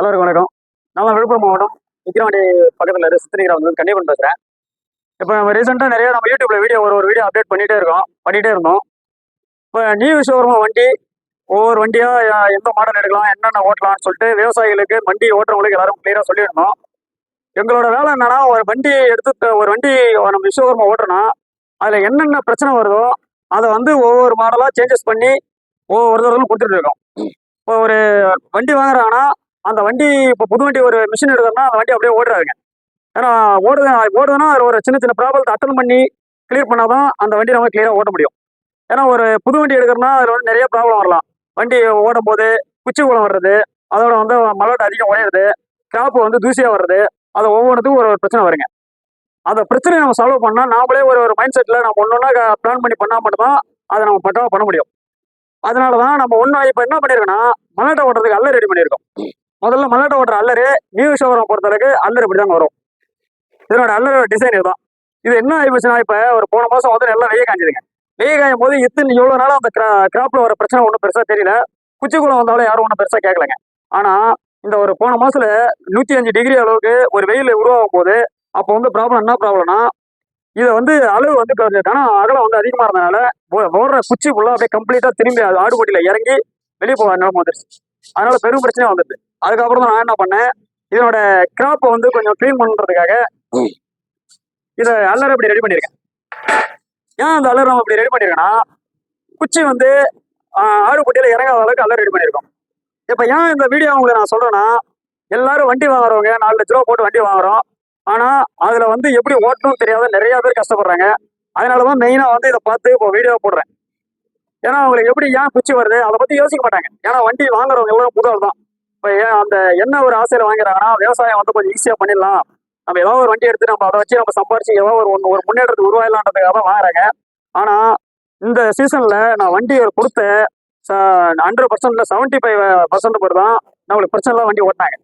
எல்லோருக்கும் வணக்கம். நான் விழுப்புரம் மாவட்டம் விக்ரவாண்டி பக்கத்தில் இருக்க சித்தனிகிரா வந்து கன்னியப்பன் பேசுகிறேன் இப்போ நம்ம ரீசெண்டாக நிறைய நம்ம யூடியூப்பில் வீடியோ ஒரு ஒரு வீடியோ அப்டேட் பண்ணிகிட்டே இருக்கோம். பண்ணிகிட்டே இருந்தோம். இப்போ நியூ ஷோரூம் வண்டி ஒவ்வொரு வண்டியாக எந்த மாடல் எடுக்கலாம் என்னென்ன ஓட்டலாம்னு சொல்லிட்டு விவசாயிகளுக்கு வண்டி ஓட்டுறவங்களுக்கு எல்லாரும் கிளியராக சொல்லிடணும் எங்களோட வேலை என்னன்னா ஒரு வண்டி எடுத்து ஒரு வண்டி நம்ம விஸ்வகர்மா ஓட்டுறோன்னா அதில் என்னென்ன பிரச்சனை வருதோ அதை வந்து ஒவ்வொரு மாடலாக சேஞ்சஸ் பண்ணி ஒவ்வொருத்தருக்கும் கொடுத்துட்டு இருக்கோம். இப்போ ஒரு வண்டி வாங்குறாங்கன்னா அந்த வண்டி இப்போ புது வண்டி ஒரு மிஷின் எடுக்கிறோம்னா அந்த வண்டி அப்படியே ஓடுறாங்க. ஏன்னா ஓடுது ஓடுதுன்னா அதில் ஒரு சின்ன சின்ன ப்ராப்ளத்தை அட்டன் பண்ணி கிளியர் பண்ணாதான் அந்த வண்டி நம்ம கிளியராக ஓட்ட முடியும். ஏன்னா ஒரு புது வண்டி எடுக்கிறோம்னா அதில் வந்து நிறைய ப்ராப்ளம் வரலாம். வண்டி ஓடும் போது குச்சி குளம் வர்றது அதோட வந்து மலோட்ட அதிகம் உடையிறது கிராப்பு வந்து தூசியாக வர்றது அது ஒவ்வொன்றுத்துக்கும் ஒரு ஒரு பிரச்சனை வருங்க. அந்த பிரச்சனையை நம்ம சால்வ் பண்ணால் நாமளே ஒரு ஒரு மைண்ட் செட்டில் நம்ம ஒன்று ஒன்றா பிளான் பண்ணி பண்ணால் மட்டும்தான் அதை நம்ம பட்டமாக பண்ண முடியும். அதனால தான் நம்ம ஒன்று இப்போ என்ன பண்ணியிருக்கோம்னா மலாட்டை ஓட்டுறதுக்கு அல்ல ரெடி பண்ணியிருக்கோம் முதல்ல மல்லாட்டை ஓட்டுற அல்லரு நியூ ஷோரூம் பொறுத்தளவுக்கு அல்லர் இப்படிதாங்க வரும். இதனோட அல்லரோட டிசைன் இதுதான். இது என்ன ஆயிடுச்சுன்னா இப்போ ஒரு போன மாதம் வந்து நல்லா வெய்ய காஞ்சுதுங்க. வெய்ய காயும் போது இத்தனை இவ்வளோ நாளாக அந்த கிரா கிராப்பில் வர பிரச்சனை ஒன்றும் பெருசாக தெரியல. குச்சிக்குளம் வந்தாலும் யாரும் ஒன்றும் பெருசாக கேட்கலங்க ஆனால் இந்த ஒரு போன மாதத்தில் நூற்றி அஞ்சு டிகிரி அளவுக்கு ஒரு வெயில் உருவாகும் போது அப்போ வந்து ப்ராப்ளம் என்ன ப்ராப்ளம்னா இதை வந்து அளவு வந்து கொஞ்சம் அகலம் வந்து அதிகமாக இருந்தனால ஓடுற குச்சி ஃபுல்லாக அப்படியே கம்ப்ளீட்டாக திரும்பி அது ஆடுகோட்டியில் இறங்கி வெளியே போக நிலம வந்துருச்சு. அதனால பெரும் பிரச்சனையாக வந்துடுது அதுக்கப்புறம் தான் நான் என்ன பண்ணேன் இதனோட கிராப்பை வந்து கொஞ்சம் க்ளீன் பண்ணுறதுக்காக இதை அல்லர் இப்படி ரெடி பண்ணியிருக்கேன். ஏன் அந்த அல்லர் நம்ம இப்படி ரெடி பண்ணியிருக்கேன்னா குச்சி வந்து ஆடுகுட்டியில் இறங்காத அளவுக்கு அல்லர் ரெடி பண்ணியிருக்கோம். இப்போ ஏன் இந்த வீடியோ உங்களுக்கு நான் சொல்கிறேன்னா எல்லாரும் வண்டி வாங்குறவங்க நாலு லட்ச ரூபா போட்டு வண்டி வாங்குறோம். ஆனால் அதில் வந்து எப்படி ஓட்டணும் தெரியாத நிறைய பேர் கஷ்டப்படுறாங்க. அதனால தான் மெயினாக வந்து இதை பார்த்து இப்போ வீடியோ போடுறேன். ஏன்னா அவங்களுக்கு எப்படி ஏன் குச்சி வருது அதை பற்றி யோசிக்க மாட்டாங்க. ஏன்னா வண்டி வாங்குறவங்க எவ்வளோ முதல் தான். இப்போ ஏன் அந்த என்ன ஒரு ஆசையில வாங்குறாங்கன்னா விவசாயம் வந்து கொஞ்சம் ஈஸியாக பண்ணிடலாம். நம்ம ஏதாவது ஒரு வண்டி எடுத்து நம்ம அதை வச்சு நம்ம சம்பாரிச்சு ஏதோ ஒரு ஒன்று ஒரு முன்னேற்றத்துக்கு உருவாயிடலான்றதுக்காக தான் வாங்குறாங்க. ஆனால் இந்த சீசனில் நான் வண்டி ஒரு கொடுத்த ஹண்ட்ரட் பர்சன்ட்ல செவன்ட்டி ஃபைவ் பர்சன்ட் பேர் தான் நம்மளுக்கு பிரச்சனை வண்டி ஓட்டினாங்க.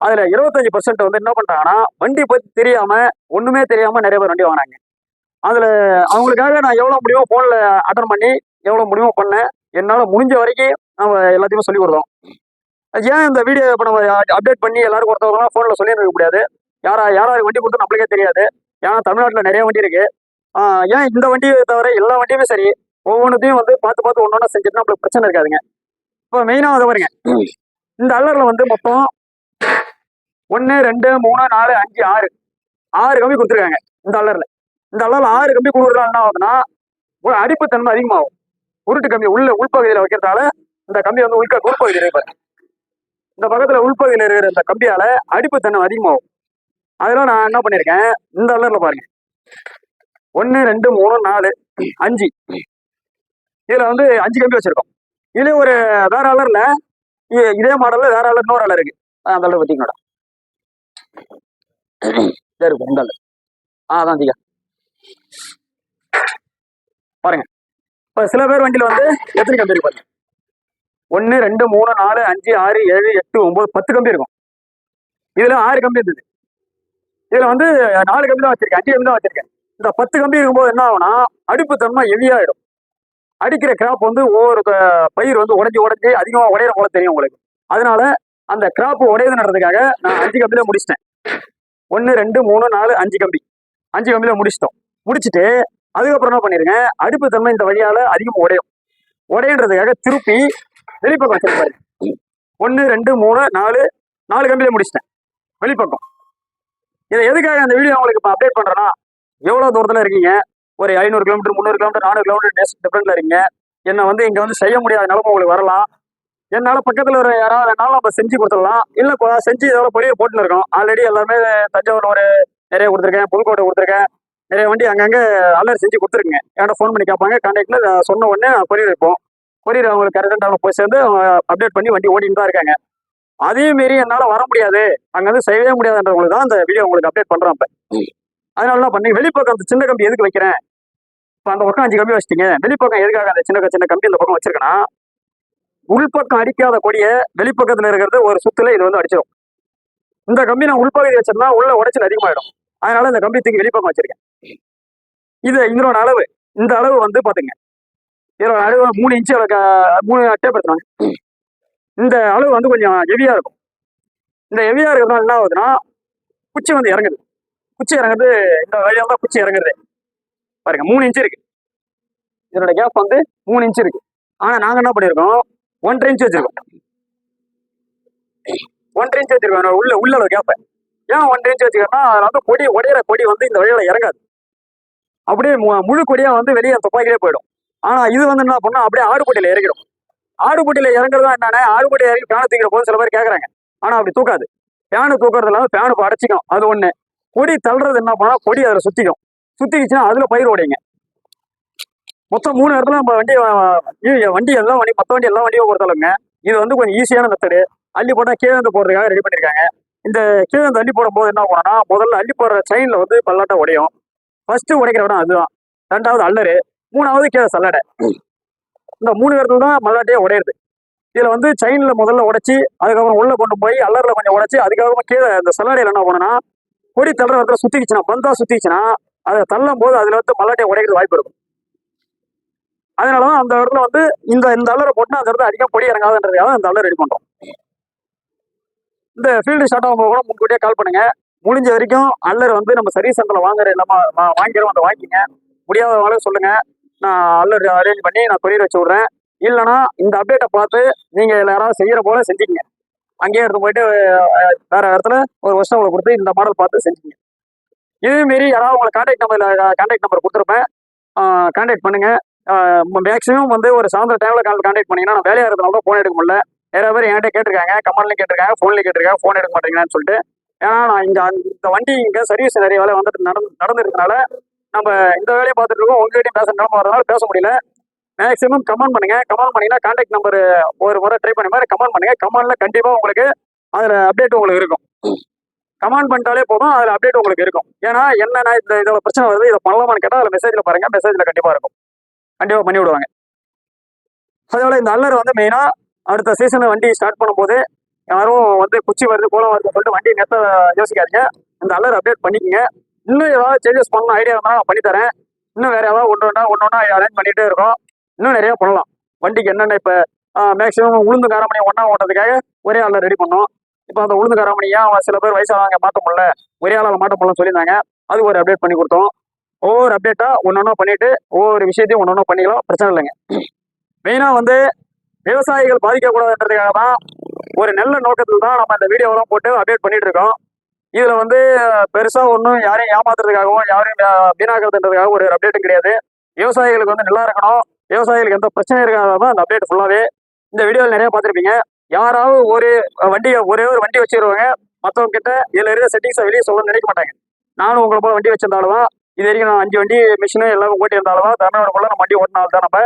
அதில் இருபத்தஞ்சு பர்சன்ட் வந்து என்ன பண்ணுறாங்கன்னா வண்டி பற்றி தெரியாம ஒன்றுமே தெரியாம நிறைய பேர் வண்டி வாங்கினாங்க அதில் அவங்களுக்காக நான் எவ்வளோ முடியுமோ ஃபோனில் அட்டன் பண்ணி எவ்வளோ முடியுமோ பண்ணேன். என்னால் முடிஞ்ச வரைக்கும் நம்ம எல்லாத்தையுமே சொல்லி கொடுத்தோம். ஏன் இந்த வீடியோ இப்போ நம்ம அப்டேட் பண்ணி எல்லாரும் ஒருத்தவங்களாம் ஃபோனில் சொல்லியிருக்க முடியாது? யாரா யாராவது வண்டி கொடுத்து நம்மளுக்கே தெரியாது. ஏன்னா தமிழ்நாட்டில் நிறைய வண்டி இருக்குது ஏன் இந்த வண்டியை தவிர எல்லா வண்டியுமே சரி ஒவ்வொன்றுத்தையும் வந்து பார்த்து பார்த்து ஒன்று ஒன்றா செஞ்சுட்டு நம்மளுக்கு பிரச்சனை இருக்காதுங்க. இப்போ மெயினாக அதை பாருங்க. இந்த அல்லரில் வந்து மொத்தம் ஒன்று ரெண்டு மூணு நாலு அஞ்சு ஆறு. ஆறு கம்பி கொடுத்துருக்காங்க இந்த அல்லரில் இந்த அல்லரில் ஆறு கம்பி கொடுக்குறதுனால என்ன ஆகுதுன்னா ஒரு அரிப்புத்தன்மை அதிகமாகும். உருட்டு கம்பி உள்ள உள்பகுதியில் வைக்கிறதால இந்த கம்பி வந்து உள்க உள்பகுதியில் இருக்கு இந்த பக்கத்தில் உள்பகுதியில் இருக்கிற இந்த கம்பியால அடிப்புத்தன்மை அதிகமாகும். அதெல்லாம் நான் என்ன பண்ணியிருக்கேன்? இந்த அல்லரில் பாருங்க. ஒன்று ரெண்டு மூணு நாலு அஞ்சு. இதில் வந்து அஞ்சு கம்பி வச்சிருக்கோம். இது ஒரு வேற அலர்ல இதே மாடல்ல வேற அலர் இன்னொரு அலர் இருக்கு. ஆ, அந்த அளவு பார்த்தீங்களா சரி இந்த அலர். ஆ அதான் தீங்க பாருங்க. இப்போ சில பேர் வண்டியில வந்து எத்தனை கம்பி இருக்கு பாருங்க. ஒன்று ரெண்டு மூணு நாலு அஞ்சு ஆறு ஏழு எட்டு ஒன்பது பத்து கம்பி இருக்கும். இதில் ஆறு கம்பி இருந்தது. இதில் வந்து நாலு கம்பி தான் வச்சிருக்கேன். அஞ்சு கம்பி தான் வச்சிருக்கேன். இந்த பத்து கம்பி இருக்கும்போது என்ன ஆகும்னா அடிப்பு தன்மை ஹெவியாயிடும் அடிக்கிற கிராப் வந்து ஒவ்வொரு க- பயிர் வந்து உடஞ்சி உடஞ்சி அதிகமாக உடையிற போல தெரியும் உங்களுக்கு. அதனால அந்த கிராப் உடையுதுன்றதுக்காக நான் அஞ்சு கம்பியில முடிச்சிட்டேன். ஒன்று ரெண்டு மூணு நாலு அஞ்சு கம்பி. அஞ்சு கம்பியில முடிச்சிட்டோம். முடிச்சிட்டு அதுக்கப்புறம் என்ன பண்ணிருங்க அடுப்பு தன்மை இந்த வழியால் அதிகமாக உடையும். உடையன்றதுக்காக திருப்பி வெளிப்பக்கம் வச்சிருப்பாரு ஒன்று ரெண்டு மூணு நாலு நாலு கம்பியில் முடிச்சிட்டேன். வெளிப்பக்கம். இதை எதுக்காக அந்த வீடியோ உங்களுக்கு இப்போ அப்டேட் பண்ணுறேன்னா எவ்வளோ தூரத்தில் இருக்கீங்க? ஒரு ஐநூறு கிலோமீட்டர் முந்நூறு கிலோமீட்டர் நானூறு கிலோமீட்டர் டிஃப்ரெண்ட்ல இருக்கீங்க. என்னை வந்து இங்கே வந்து செய்ய முடியாத நிலம உங்களுக்கு வரலாம். என்னால் பக்கத்தில் ஒரு யாராவது வேணாலும் நம்ம செஞ்சு கொடுத்துடலாம். இல்லை செஞ்சு இதோட பொரிய போட்டுன்னு இருக்கோம். ஆல்ரெடி எல்லாமே தஞ்சாவூர் ஒரு நிறைய கொடுத்துருக்கேன் புதுக்கோட்டை கொடுத்துருக்கேன். நிறைய வண்டி அங்கங்கே அலர் செஞ்சு கொடுத்துருங்க என்கிட்ட ஃபோன் பண்ணி கேட்பாங்க. கான்டாக்ட்ல சொன்ன உடனே பொரிய வைப்போம். கொரியர் அவங்களுக்கு கரெக்டாக போய் சேர்ந்து அவங்க அப்டேட் பண்ணி வண்டி ஓடிட்டு தான் இருக்காங்க. அதே மாரி என்னால் வர முடியாது. அங்கே வந்து செய்யவே முடியாதுன்றவங்களுக்கு தான் அந்த வீடியோ உங்களுக்கு அப்டேட் பண்ணுறோம் இப்போ அதனால தான் பண்ணி வெளிப்பக்கம் சின்ன கம்பி எதுக்கு வைக்கிறேன்? இப்போ அந்த பக்கம் அஞ்சு கம்பி வச்சிட்டீங்க. வெளிப்பக்கம் எதுக்காக அந்த சின்ன சின்ன கம்பி இந்த பக்கம் வச்சிருக்கேன்னா உள்பக்கம் அடிக்காத கொடியை வெளிப்பக்கத்தில் இருக்கிறது ஒரு சுத்துல இது வந்து அடிச்சிடும் இந்த கம்பி நான் உள்பகுதி வச்சிருந்தா உள்ள உடைச்சல் அதிகமாயிடும். அதனால இந்த கம்பி தூக்கி வெளிப்பக்கம் வச்சிருக்கேன். இது இதனோட அளவு. இந்த அளவு வந்து பாத்துங்க. இதோட அளவு மூணு இன்ச்சு அளவு மூணு டேப் எடுத்துனாங்க இந்த அளவு வந்து கொஞ்சம் ஹெவியாக இருக்கும். இந்த ஹெவியாக இருக்கிறதுனால என்ன ஆகுதுன்னா குச்சி வந்து இறங்குது. குச்சி இறங்குறது இந்த வழியாக தான் குச்சி இறங்குறது. பாருங்க மூணு இன்ச்சு இருக்கு. இதனோட கேப் வந்து மூணு இன்ச் இருக்கு. ஆனால் நாங்கள் என்ன பண்ணியிருக்கோம் ஒன்றரை இன்ச் வச்சிருக்கோம். ஒன்றரை இன்ச்சு வச்சிருக்கோம். உள்ள உள்ள கேப்பை ஏன் ஒன்றரை இன்ச்சு வச்சிருக்கோம்னா அதில் வந்து கொடி உடையிற கொடி வந்து இந்த வழியில் இறங்காது. அப்படியே மு- முழு கொடியாக வந்து வெளியே துப்பாக்கிலே போயிடும். ஆனா இது வந்து என்ன பண்ணா அப்படியே ஆடுபட்டியில இறங்கிடும். ஆடுபட்டியில இறங்குறதா என்னன்னா ஆடுபட்டி இறங்கி பேனை தூக்கிற போது சில பேர் கேட்கறாங்க ஆனா அப்படி தூக்காது. பேனு தூக்குறது இல்லாம பேனு அடைச்சிக்கும் அது ஒண்ணு. கொடி தள்ளுறது என்ன பண்ணா கொடி அதுல சுத்திக்கும். சுத்திக்கிச்சுன்னா அதுல பயிர் உடையுங்க மொத்தம் மூணு இடத்துல நம்ம வண்டி வண்டி எல்லாம் வண்டி மொத்த வண்டி எல்லாம் வண்டியும் பொறுத்தளவுங்க இது வந்து கொஞ்சம் ஈஸியான மெத்தடு அள்ளி போட்டால் கீழே வந்து போடுறதுக்காக ரெடி பண்ணிருக்காங்க. இந்த கீழே வந்து அள்ளி போடும்போது என்ன பண்ணா முதல்ல அள்ளி போடுற செயின்ல வந்து பல்லாட்டம் உடையும். ஃபர்ஸ்ட் உடைக்கிற இடம் அதுதான். ரெண்டாவது அல்லரு மூணாவது கீழே சல்லடை. இந்த மூணு இடத்துல தான் மல்லாட்டையே உடையுது இதில் வந்து செயினில் முதல்ல உடைச்சி அதுக்கப்புறம் உள்ளே கொண்டு போய் அல்லரில் கொஞ்சம் உடைச்சி அதுக்கப்புறமா கீழே இந்த சல்லடையில என்ன பண்ணனா கொடி தள்ளுற இடத்துல சுற்றிக்கிச்சுன்னா பந்தா சுற்றிக்கிச்சுன்னா அதை தள்ளும் போது அதில் வந்து மல்லாட்டையை உடைக்கிறது வாய்ப்பு இருக்கும். அதனால தான் அந்த இடத்துல வந்து இந்த இந்த அல்லரை போட்டுனா அந்த இடத்துல அதிகம் பொடி இறங்காதுன்றதுக்காக அந்த அல்லர் ரெடி பண்ணுறோம் இந்த ஃபீல்டு ஸ்டார்ட் ஆகும்போது கூட முன்கூட்டியே கால் பண்ணுங்க. முடிஞ்ச வரைக்கும் அல்லர் வந்து நம்ம சர்வீஸ் சென்டரில் வாங்குற இல்லாமல் வாங்கிடும் வாங்கிறோம் அதை வாங்கிங்க. முடியாதவங்கள சொல்லுங்கள் நான் ஆல்ரெடி அரேஞ்ச் பண்ணி நான் கொரியர் வச்சு விட்றேன். இல்லைன்னா இந்த அப்டேட்டை பார்த்து நீங்கள் யாராவது செய்கிற போல செஞ்சுக்கங்க. அங்கேயே எடுத்து போயிட்டு வேறு இடத்துல ஒரு வருஷம் உங்களுக்கு கொடுத்து இந்த மாடல் பார்த்து செஞ்சுக்கங்க. இதேமாரி யாராவது உங்களை கான்டாக்ட் நம்பர் கான்டாக்ட் நம்பர் கொடுத்துருப்பேன். கான்டாக்ட் பண்ணுங்கள் மேக்ஸிமம் வந்து ஒரு சாயந்தர கால் கான்டாக்ட் பண்ணிங்கன்னா நான் வேலையாக இருக்கிறதுனால ஃபோன் எடுக்க முடியல. நிறைய பேர் என்கிட்ட கேட்டிருக்காங்க கமெண்ட்ல கேட்டிருக்காங்க ஃபோன்ல கேட்டிருக்காங்க ஃபோன் எடுக்க மாட்டேங்கிறான்னு சொல்லிட்டு. ஏன்னா நான் இங்கே இந்த வண்டி இங்கே சர்வீஸ் நிறைய வேலை வந்துட்டு நடந்து நடந்துருக்கனால நம்ம இந்த வேலையை பார்த்துட்டு இருக்கோம். உங்ககிட்டயும் பேச நிலம வரதுனால பேச முடியல. மேக்ஸிமம் கமெண்ட் பண்ணுங்க. கமெண்ட் பண்ணீங்கன்னா கான்டாக்ட் நம்பர் ஒரு முறை ட்ரை பண்ணி மாதிரி கமெண்ட் பண்ணுங்க. கமெண்ட்ல கண்டிப்பா உங்களுக்கு அதுல அப்டேட் உங்களுக்கு இருக்கும். கமெண்ட் பண்ணிட்டாலே போதும். அதுல அப்டேட் உங்களுக்கு இருக்கும். ஏன்னா என்னன்னா இந்த இதோட பிரச்சனை வருது இதை பண்ணலாமான்னு கேட்டால் அதில் மெசேஜில் பாருங்க. மெசேஜில் கண்டிப்பா இருக்கும். கண்டிப்பா பண்ணி விடுவாங்க. அதோட இந்த அல்லர் வந்து மெயினா அடுத்த சீசனில் வண்டி ஸ்டார்ட் பண்ணும்போது யாரும் வந்து குச்சி வருது கோலம் வருதுன்னு சொல்லிட்டு வண்டி நெத்த யோசிக்காதீங்க. இந்த அல்லர் அப்டேட் பண்ணிக்கங்க. இன்னும் ஏதாவது சேஞ்சஸ் பண்ணணும் ஐடியா இருந்தால் நான் பண்ணித்தரேன். இன்னும் வேறு ஏதாவது ஒன்று ஒன்றா ஒன்று ஒன்றா அரேஞ்ச் பண்ணிகிட்டே இருக்கோம். இன்னும் நிறைய பண்ணலாம். வண்டிக்கு என்னென்ன இப்போ மேக்ஸிமம் உளுந்து காரமணி ஒன்றா ஓட்டுறதுக்காக ஒரே ஆளில் ரெடி பண்ணோம். இப்போ அந்த உளுந்து காரமணியாக அவன் சில பேர் வயசானவங்க மாற்ற முடியல? ஒரே ஆளால் மாற்ற முடியலன்னு சொல்லியிருந்தாங்க. அது ஒரு அப்டேட் பண்ணி கொடுத்தோம். ஒவ்வொரு அப்டேட்டாக ஒன்று ஒன்றா பண்ணிட்டு ஒவ்வொரு விஷயத்தையும் ஒன்று ஒன்றா பண்ணிக்கலாம். பிரச்சனை இல்லைங்க. மெயினாக வந்து விவசாயிகள் பாதிக்கக்கூடாதுன்றதுக்காக தான் ஒரு நல்ல நோக்கத்தில் தான் நம்ம இந்த வீடியோலாம் போட்டு அப்டேட் பண்ணிகிட்டு இருக்கோம். இதுல வந்து பெருசா ஒன்றும் யாரையும் ஏமாத்துறதுக்காகவும் யாரையும் வே- ஒரு அப்டேட்டும் கிடையாது. விவசாயிகளுக்கு வந்து நல்லா இருக்கணும். விவசாயிகளுக்கு எந்த பிரச்சனையும் இருக்காதான் அந்த அப்டேட் ஃபுல்லாவே இந்த வீடியோவில் நிறைய பார்த்துருப்பீங்க. யாராவது ஒரு வண்டியை ஒரே ஒரு வண்டி வச்சிருவாங்க மற்றவங்க கிட்ட இதுல இருக்கிற செட்டிங்ஸை வெளியே சொல்ல நினைக்க மாட்டாங்க. நானும் உங்களை போல வண்டி வச்சிருந்தாலும் தான் இது வரைக்கும் நான் அஞ்சு வண்டி மிஷினு எல்லாமே ஓட்டி இருந்தாலும் தான் தமிழ்நாடுக்குள்ள நம்ம வண்டி ஓட்டினாலும் தான் நம்ம?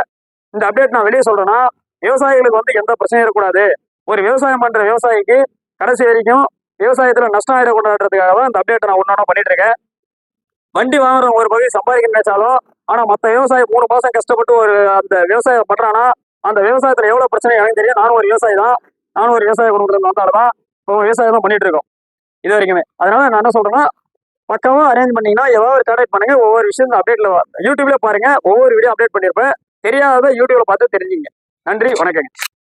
இந்த அப்டேட் நான் வெளியே சொல்றேன்னா விவசாயிகளுக்கு வந்து எந்த பிரச்சனையும் இருக்கக்கூடாது. ஒரு விவசாயம் பண்ற விவசாயிக்கு கடைசி வரைக்கும் விவசாயத்துல நஷ்டம் ஆயிடக்கூடாதுன்றதுக்காக தான் இந்த அப்டேட் நான் ஒன்று பண்ணிட்டு இருக்கேன் வண்டி வாங்குறவங்க ஒரு பகுதி சம்பாதிக்க நினைச்சாலும் ஆனா மத்த விவசாயி மூணு மாசம் கஷ்டப்பட்டு ஒரு அந்த விவசாயம் பண்றானா அந்த விவசாயத்துல எவ்வளவு பிரச்சனை எனக்கு தெரியும். நானும் ஒரு விவசாயி தான். நானும் ஒரு விவசாய குடும்பத்தில் வந்தாலும் தான். இப்போ விவசாயம் தான் பண்ணிட்டு இருக்கோம். இது வரைக்குமே. அதனால நான் என்ன சொல்றேன்னா பக்காவா அரேஞ்ச் பண்ணீங்கன்னா ஏதாவது ஒரு கான்டாக்ட் பண்ணுங்க. ஒவ்வொரு விஷயம் அப்டேட்ல யூடியூப்ல பாருங்க. ஒவ்வொரு வீடியோ அப்டேட் பண்ணிருப்பேன் தெரியாததை யூடியூப்ல பார்த்து தெரிஞ்சுங்க. நன்றி. வணக்கங்க.